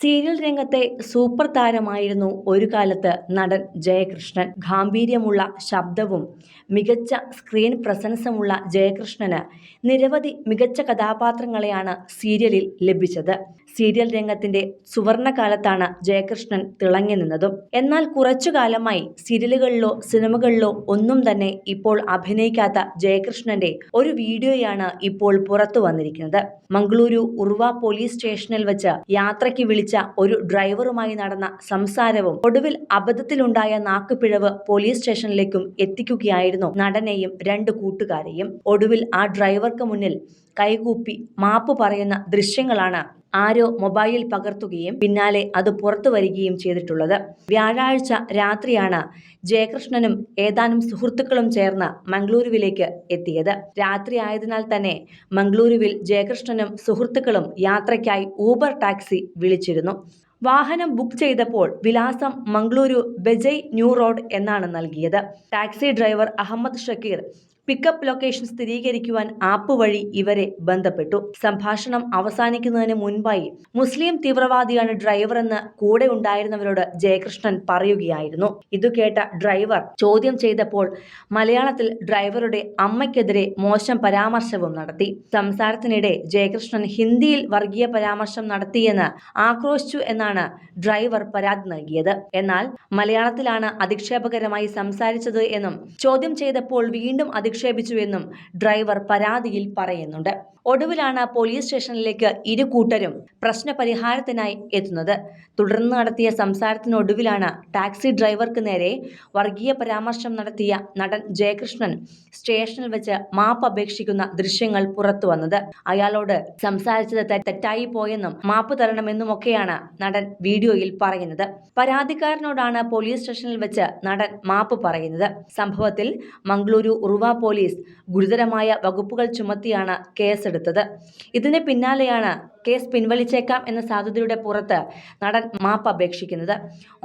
Serial രംഗത്തെ super താരമായിരുന്നു ഒരു കാലത്ത് നടൻ ജയകൃഷ്ണൻ. ഗാംഭീര്യമുള്ള ശബ്ദവും മികച്ച സ്ക്രീൻ പ്രസൻസുമുള്ള ജയകൃഷ്ണന് നിരവധി മികച്ച കഥാപാത്രങ്ങളെയാണ് സീരിയലിൽ ലഭിച്ചത്. സീരിയൽ രംഗത്തിന്റെ സുവർണകാലത്താണ് ജയകൃഷ്ണൻ തിളങ്ങി നിന്നതും. എന്നാൽ കുറച്ചു കാലമായി സീരിയലുകളിലോ സിനിമകളിലോ ഒന്നും തന്നെ ഇപ്പോൾ അഭിനയിക്കാത്ത ജയകൃഷ്ണന്റെ ഒരു വീഡിയോയാണ് ഇപ്പോൾ പുറത്തു വന്നിരിക്കുന്നത്. മംഗളൂരു ഉർവ പോലീസ് സ്റ്റേഷനിൽ വെച്ച് യാത്രയ്ക്ക് വിളിച്ച ഒരു ഡ്രൈവറുമായി നടന്ന സംസാരവും ഒടുവിൽ അബദ്ധത്തിലുണ്ടായ നാക്കുപിഴവ് പോലീസ് സ്റ്റേഷനിലേക്കും എത്തിക്കുകയായിരുന്നു നടനെയും രണ്ട് കൂട്ടുകാരെയും. ഒടുവിൽ ആ ഡ്രൈവർക്ക് മുന്നിൽ കൈകൂപ്പി മാപ്പ് പറയുന്ന ദൃശ്യങ്ങളാണ്. ആരോ മൊബൈലിൽ പകർത്തുകയും പിന്നാലെ അത് പുറത്തു വരികയും ചെയ്തിട്ടുള്ളത്. വ്യാഴാഴ്ച രാത്രിയാണ് ജയകൃഷ്ണനും ഏതാനും സുഹൃത്തുക്കളും ചേർന്ന് മംഗളൂരുവിലേക്ക് എത്തിയത്. രാത്രി ആയതിനാൽ തന്നെ മംഗളൂരുവിൽ ജയകൃഷ്ണനും സുഹൃത്തുക്കളും യാത്രയ്ക്കായി ഊബർ ടാക്സി വിളിച്ചിരുന്നു. വാഹനം ബുക്ക് ചെയ്തപ്പോൾ വിലാസം മംഗളൂരു ബെജൈ ന്യൂ റോഡ് എന്നാണ് നൽകിയത്. Taxi driver Ahmed Shakir pickup location സ്ഥിരീകരിക്കുവാൻ app വഴി ഇവരെ ബന്ധപ്പെട്ടു. സംഭാഷണം അവസാനിക്കുന്നതിന് മുൻപായി മുസ്ലിം തീവ്രവാദിയാണ് ഡ്രൈവർ എന്ന് കൂടെ ഉണ്ടായിരുന്നവരോട് ജയകൃഷ്ണൻ പറയുകയായിരുന്നു. ഇതു കേട്ട ഡ്രൈവർ ചോദ്യം ചെയ്തപ്പോൾ മലയാളത്തിൽ ഡ്രൈവറുടെ അമ്മയ്ക്കെതിരെ മോശം പരാമർശവും നടത്തി. സംസാരത്തിനിടെ ജയകൃഷ്ണൻ ഹിന്ദിയിൽ വർഗീയ പരാമർശം നടത്തിയെന്ന് ആക്രോശിച്ചു എന്നാണ് ഡ്രൈവർ പരാതി നൽകിയത്. എന്നാൽ മലയാളത്തിലാണ് അധിക്ഷേപകരമായി സംസാരിച്ചത് എന്നും ചോദ്യം ചെയ്തപ്പോൾ വീണ്ടും അധിക്ഷേപിച്ചുവെന്നും ഡ്രൈവർ പരാതിയിൽ പറയുന്നുണ്ട്. ഒടുവിലാണ് പോലീസ് സ്റ്റേഷനിലേക്ക് ഇരു കൂട്ടരും പ്രശ്നപരിഹാരത്തിനായി എത്തുന്നത്. തുടർന്ന് നടത്തിയ സംസാരത്തിനൊടുവിലാണ് ടാക്സി ഡ്രൈവർക്ക് നേരെ വർഗീയ പരാമർശം നടത്തിയ നടൻ ജയകൃഷ്ണൻ സ്റ്റേഷനിൽ വെച്ച് മാപ്പ് അപേക്ഷിക്കുന്ന ദൃശ്യങ്ങൾ പുറത്തു വന്നത്. അയാളോട് സംസാരിച്ചത് തെറ്റായി പോയെന്നും മാപ്പ് തരണമെന്നുമൊക്കെയാണ് നടൻ വീഡിയോയിൽ പറയുന്നത്. പരാതിക്കാരനോടാണ് പോലീസ് സ്റ്റേഷനിൽ വെച്ച് നടൻ മാപ്പ് പറയുന്നത്. സംഭവത്തിൽ മംഗളൂരു ഉറുവ പോലീസ് ഗുരുതരമായ വകുപ്പുകൾ ചുമത്തിയാണ് കേസെടുത്തത്. ഇതിന് പിന്നാലെയാണ് കേസ് പിൻവലിച്ചേക്കാം എന്ന സാധ്യതയുടെ പുറത്ത് നടൻ മാപ്പ് അപേക്ഷിക്കുന്നത്.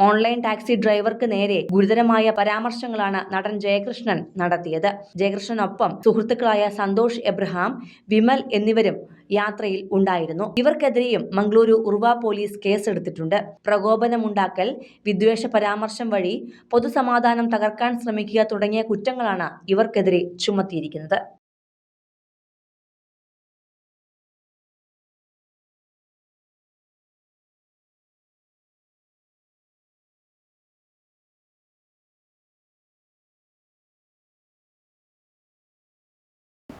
ഓൺലൈൻ ടാക്സി ഡ്രൈവർക്ക് നേരെ ഗുരുതരമായ പരാമർശങ്ങളാണ് നടൻ ജയകൃഷ്ണൻ നടത്തിയത്. ജയകൃഷ്ണനൊപ്പം സുഹൃത്തുക്കളായ സന്തോഷ് എബ്രഹാം വിമൽ എന്നിവരും യാത്രയിൽ ഉണ്ടായിരുന്നു. ഇവർക്കെതിരെയും മംഗളൂരു ഉറുവ പോലീസ് കേസെടുത്തിട്ടുണ്ട്. പ്രകോപനമുണ്ടാക്കൽ വിദ്വേഷ പരാമർശം വഴി പൊതുസമാധാനം തകർക്കാൻ ശ്രമിക്കുക തുടങ്ങിയ കുറ്റങ്ങളാണ് ഇവർക്കെതിരെ ചുമത്തിയിരിക്കുന്നത്.